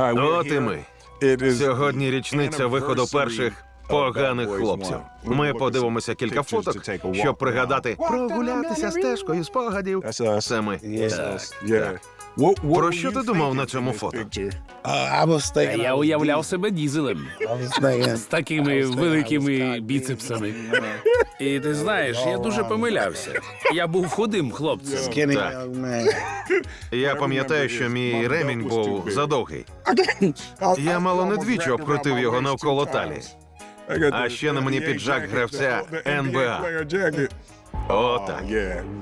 От і ми. Сьогодні річниця виходу перших поганих хлопців. Ми подивимося кілька фоток, щоб пригадати прогулятися стежкою спогадів. Це ми. Так. Про що ти думав на цьому фото? Я уявляв себе дізелем з такими великими біцепсами. І ти знаєш, я дуже помилявся. Я був худим хлопцем. Так. Я пам'ятаю, що мій ремінь був задовгий. Я мало не двічі обкрутив його навколо талії. А ще на мені піджак гравця НБА. О, так.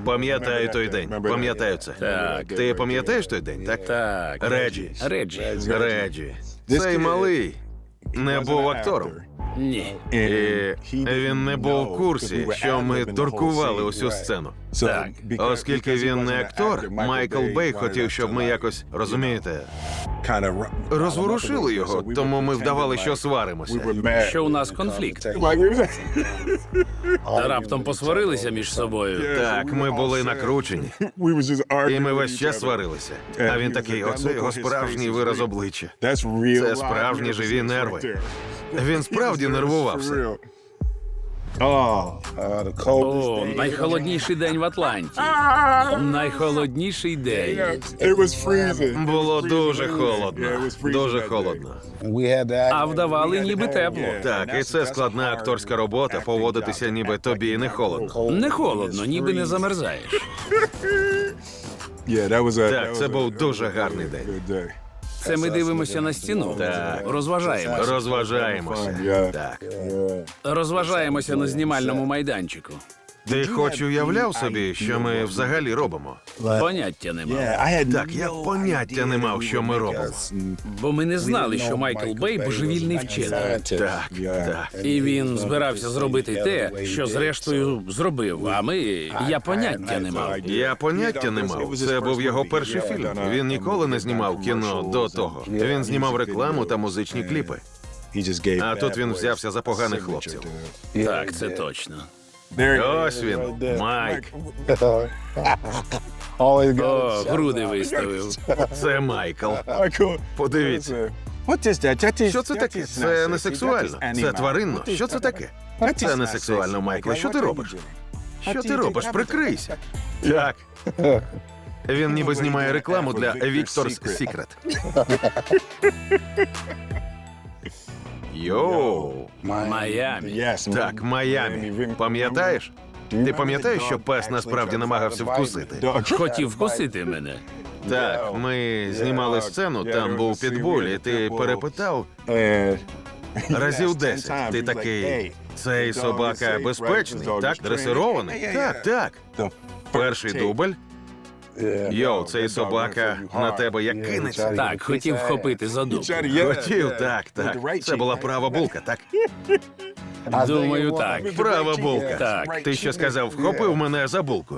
Пам'ятаю той день. Пам'ятаю це. Так. Ти пам'ятаєш той день, так? Так. Реджі. Реджі. Реджі. Цей малий не був актором. Ні. І він не був в курсі, що ми дуркували усю сцену. Так. Оскільки він не актор, Майкл Бей хотів, щоб ми якось розумієте, розворушили його, тому ми вдавали, що сваримося. Що у нас конфлікт. Та раптом посварилися між собою. Так, ми були накручені, і ми весь час сварилися. А він такий, оце його справжній вираз обличчя. Це справжні живі нерви. Він справді нервувався. О, найхолодніший день в Атланті. Найхолодніший день. Було дуже холодно. Дуже холодно. А вдавали ніби тепло. Так, і це складна акторська робота поводитися, ніби тобі не холодно. Не холодно, ніби не замерзаєш. Так, це був дуже гарний день. Це ми дивимося на стіну. Так. Розважаємося. Розважаємося. Так. Розважаємося на знімальному майданчику. Ти хоч уявляв собі, що ми взагалі робимо? Поняття нема. Так, я поняття не мав, що ми робимо. Бо ми не знали, що Майкл Бей божевільний вчений. Так, так. І він збирався зробити те, що зрештою зробив. А ми я поняття не мав. Я поняття не мав. Це був його перший фільм. Він ніколи не знімав кіно до того. Він знімав рекламу та музичні кліпи. А тут він взявся за поганих хлопців. Так, це точно. Ось він, Майк. О, груди виставив. Це Майкл. Подивіться. Що це таке? Це не сексуально. Це тваринно. Що це таке? Це не сексуально, Майкле. Що ти робиш? Що ти робиш? Прикрийся. Так. Він ніби знімає рекламу для Victor's Secret. Йоу. Майамі. Так, Майамі. Пам'ятаєш? Ти пам'ятаєш, що пес насправді намагався вкусити? Хотів вкусити мене. Так, ми знімали сцену, там був підбуль, і ти перепитав разів десять. Ти такий. Цей собака безпечний, так? Дресирований? Так, так. Перший дубль. Йоу, цей собака на тебе як кинеться. Так, хотів вхопити за дуб. Хотів, так, так. Це була права булка, так? Думаю, так. Права булка. Так. Ти ще сказав, вхопив мене за булку.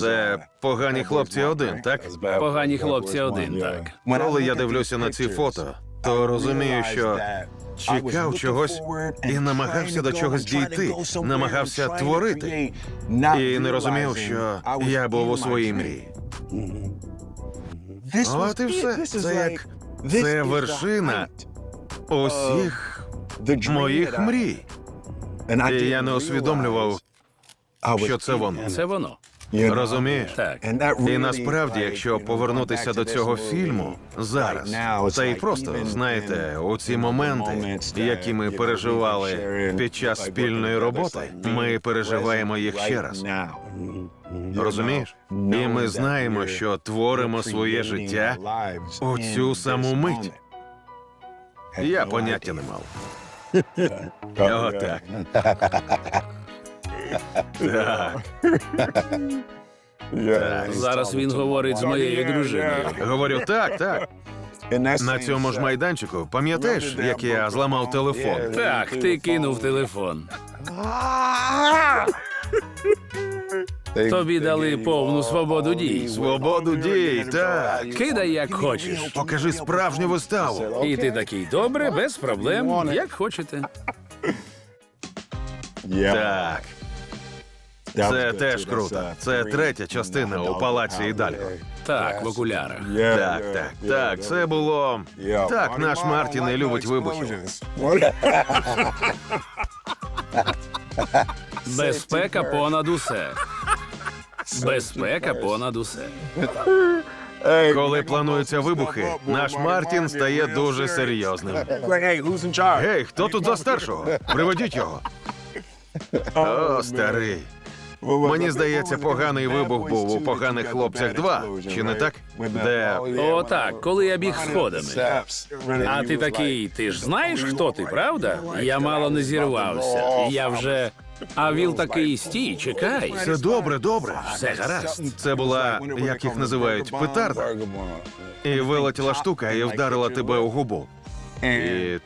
Це погані хлопці один, так? Погані хлопці один, так. Коли я дивлюся на ці фото, то розумію, що чекав чогось і намагався до чогось дійти, намагався творити. І не розумів, що я був у своїй мрії. От і все. Це як це вершина усіх моїх мрій. І я не усвідомлював, що це воно. Це воно. Розумієш? Так. І насправді, якщо повернутися до цього фільму зараз, та й просто знаєте, у ці моменти, які ми переживали під час спільної роботи, ми переживаємо їх ще раз. Розумієш? І ми знаємо, що творимо своє життя у цю саму мить. Я поняття не мав. О, так. Зараз він говорить з моєю дружиною. Говорю, так, так. На цьому ж майданчику, пам'ятаєш, як я зламав телефон? Так, ти кинув телефон. Тобі дали повну свободу дій. Свободу дій, так. Кидай як хочеш. Покажи справжню виставу. І ти такий, добре, без проблем, як хочете. Так, це теж круто. Це третя частина у палаці і далі. Так, в окулярах. Так, так, так. Це було. Так, наш Мартін не любить вибухів. Безпека понад усе. Безпека понад усе. Коли плануються вибухи, наш Мартін стає дуже серйозним. Гей, хто тут за старшого? Приведіть його. О, старий. Мені здається, поганий вибух був у поганих хлопцях 2, чи не так? Де О, так, коли я біг сходами. А ти такий, ти ж знаєш, хто ти, правда? Я мало не зірвався. Я вже. А Віл такий стій, чекай. все добре, добре. Все гаразд. Це була, як їх називають, петарда. І вилетіла штука і вдарила тебе у губу. І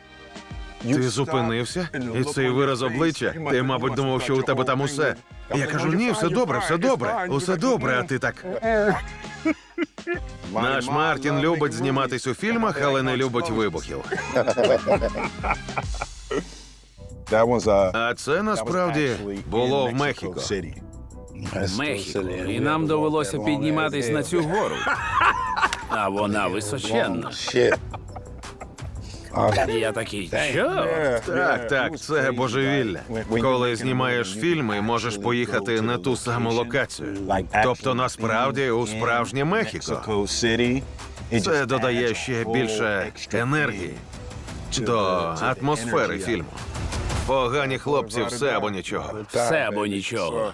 ти зупинився? І цей вираз обличчя. Ти, мабуть, думав, що у тебе там усе. Я кажу, ні, все добре, все добре, усе добре, а ти так. Наш Мартін любить зніматись у фільмах, але не любить вибухів. А це насправді було в Мехіко. Мехіко. І нам довелося підніматись на цю гору. А вона височенна. Я такий, що? Так, так, це божевілля. Коли знімаєш фільми, можеш поїхати на ту саму локацію. Тобто, насправді, у справжнє Мехіко. Це додає ще більше енергії до атмосфери фільму. Погані хлопці, все або нічого. Все або нічого.